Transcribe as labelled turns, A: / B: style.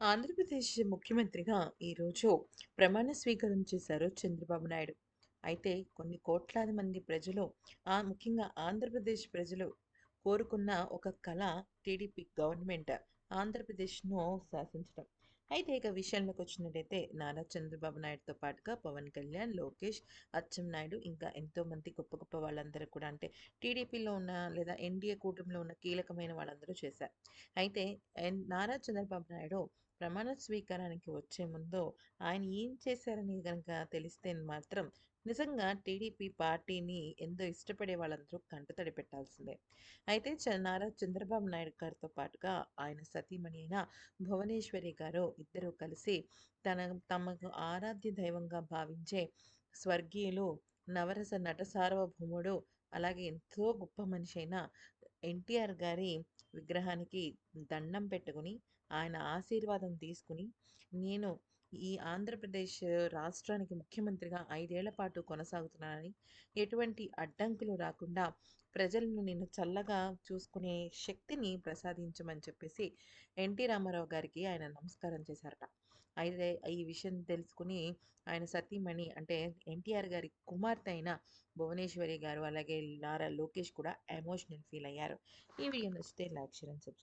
A: ఆంధ్రప్రదేశ్ ముఖ్యమంత్రిగా ఈరోజు ప్రమాణ స్వీకారం చేశారు చంద్రబాబు నాయుడు. అయితే కొన్ని కోట్లాది మంది ప్రజలు ఆ ముఖ్యంగా ఆంధ్రప్రదేశ్ ప్రజలు కోరుకున్న ఒక కళ టీడీపీ గవర్నమెంట్ ఆంధ్రప్రదేశ్‌ను శాసించడం. అయితే ఇక విషయంలోకి వచ్చినట్టయితే నారా చంద్రబాబు నాయుడుతో పాటుగా పవన్ కళ్యాణ్, లోకేష్, అచ్చెన్నాయుడు ఇంకా ఎంతోమంది గొప్ప గొప్ప వాళ్ళందరూ కూడా అంటే టీడీపీలో ఉన్న లేదా ఎన్‌డీఏ కూటమిలో ఉన్న కీలకమైన వాళ్ళందరూ చేశారు. అయితే నారా చంద్రబాబు నాయుడు ప్రమాణ స్వీకారానికి వచ్చే ముందు ఆయన ఏం చేశారని కనుక తెలిస్తే మాత్రం నిజంగా టీడీపీ పార్టీని ఎంతో ఇష్టపడే వాళ్ళందరూ కంటతడి పెట్టాల్సిందే. అయితే నారా చంద్రబాబు నాయుడు గారితో పాటుగా ఆయన సతీమణి అయిన భువనేశ్వరి గారు ఇద్దరూ కలిసి తన తమకు ఆరాధ్య దైవంగా భావించే స్వర్గీయులు నవరస నట సార్వభౌముడు అలాగే ఎంతో గొప్ప మనిషి అయిన ఎన్టీఆర్ గారి విగ్రహానికి దండం పెట్టుకొని, ఆయన ఆశీర్వాదం తీసుకుని నేను ఈ ఆంధ్రప్రదేశ్ రాష్ట్రానికి ముఖ్యమంత్రిగా ఐదేళ్ళ పాటు కొనసాగుతున్నానని, ఎటువంటి అడ్డంకులు రాకుండా ప్రజలను నేను చల్లగా చూసుకునే శక్తిని ప్రసాదించమని చెప్పేసి ఎన్టీ రామారావు గారికి ఆయన నమస్కారం చేశారట. అయితే ఈ విషయం తెలుసుకుని ఆయన సతీమణి అంటే ఎన్టీఆర్ గారి కుమార్తె అయిన భువనేశ్వరి గారు, అలాగే నారా లోకేష్ కూడా ఎమోషనల్ ఫీల్ అయ్యారు. ఈ వీడియో నచ్చితే లైక్, షేర్ అండ్ సబ్స్క్రైబ్